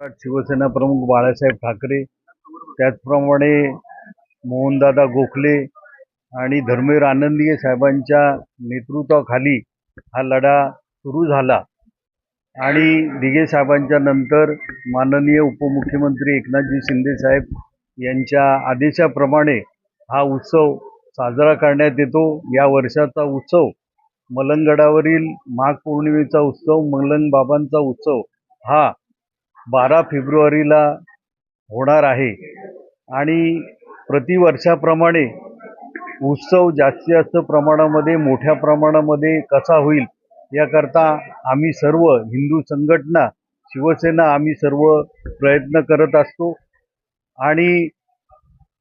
शिवसेना प्रमुख बाळासाहेब ठाकरे त्याचप्रमाणे मोहनदादा गोखले आणि धर्मवीर आनंदीय साहेबांच्या नेतृत्वाखाली हा लढा सुरू झाला. आणि दिघे साहेबांच्या नंतर माननीय उपमुख्यमंत्री एकनाथजी शिंदे साहेब यांच्या आदेशाप्रमाणे हा उत्सव साजरा करण्यात येतो. या वर्षाचा उत्सव मलंगडावरील माघ पौर्णिमेचा उत्सव मलंग बाबांचा उत्सव हा बारा फेब्रुवारीला होणार आहे. आणि प्रतिवर्षाप्रमाणे उत्सव जास्तीत जास्त प्रमाणामध्ये मोठ्या प्रमाणामध्ये कसा होईल याकरता आम्ही सर्व हिंदू संघटना शिवसेना आम्ही सर्व प्रयत्न करत असतो. आणि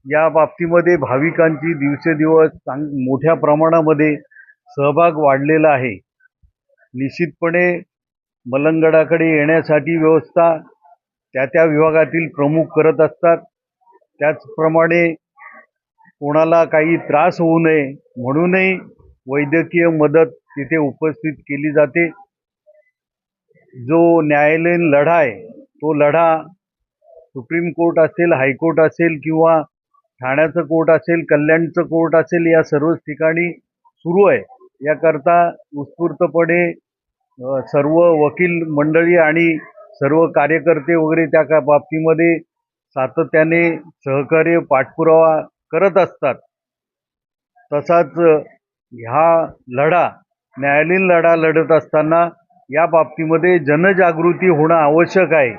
या बाबतीमध्ये भाविकांची दिवसेदिवस चांग मोठ्या प्रमाणामध्ये सहभाग वाढलेला आहे. निश्चितपणे मलंगडाकडे येण्यासाठी व्यवस्था त्या त्या विभागातील प्रमुख करत असतात. त्याचप्रमाणे कोणाला काही त्रास होऊ नये म्हणूनही वैद्यकीय मदत तिथे उपस्थित केली जाते. जो न्यायालयीन लढा आहे तो लढा सुप्रीम कोर्ट असेल हायकोर्ट असेल किंवा ठाण्याचं कोर्ट असेल कल्याणचं कोर्ट असेल या सर्वच ठिकाणी सुरू आहे. याकरता उत्स्फूर्तपणे सर्व वकील मंडळी आणि सर्व कार्यकर्ते वगैरे त्या का बाबतीमध्ये सातत्याने सहकार्य पाठपुरावा करत असतात. तसाच ह्या लढा न्यायालयीन लढा लढत असताना या बाबतीमध्ये जनजागृती होणं आवश्यक आहे.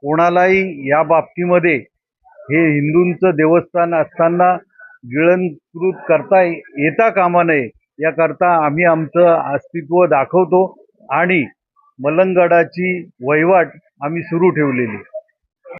कोणालाही या बाबतीमध्ये हे हिंदूंचं देवस्थान असताना गिळंकृत करता येता कामा नये याकरता आम्ही आमचं अस्तित्व दाखवतो आणि मलंगडाची वहिवाट आम्ही सुरू ठेवलेली.